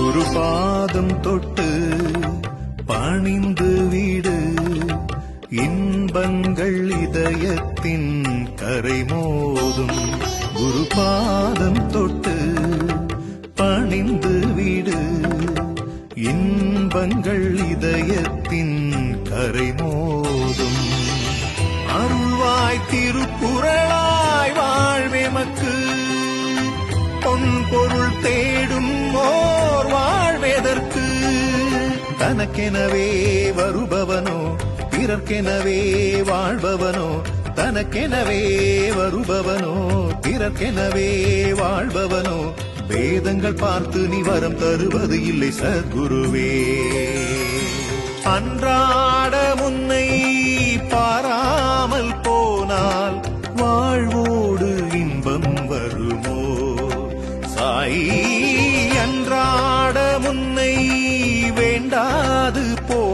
குரு பாதம் தொட்டு பணிந்து வீடு. இன்பங்கள் இதயத்தின் கரை மோதும் குரு பாதம் தொட்டு பணிந்து வீடு. இன்பங்கள் இதயத்தின் கரை மோதும் அருள்வாய் திருக்குறளாய் வாழ்வெமக்கு பொன் பொருள் தே தனக்கெனவே வருபவனோ பிறர்க்கெனவே வாழ்பவனோ தனக்கெனவே வருபவனோ பிறர்க்கெனவே வாழ்பவனோ வேதங்கள் பார்த்து நீ வரம் தருவது இல்லை சத்குருவே. அன்றாட முன்னை பாராமல் போனால் வாழ்வோடு இன்பம் வருமோ? சாயி அன்றாட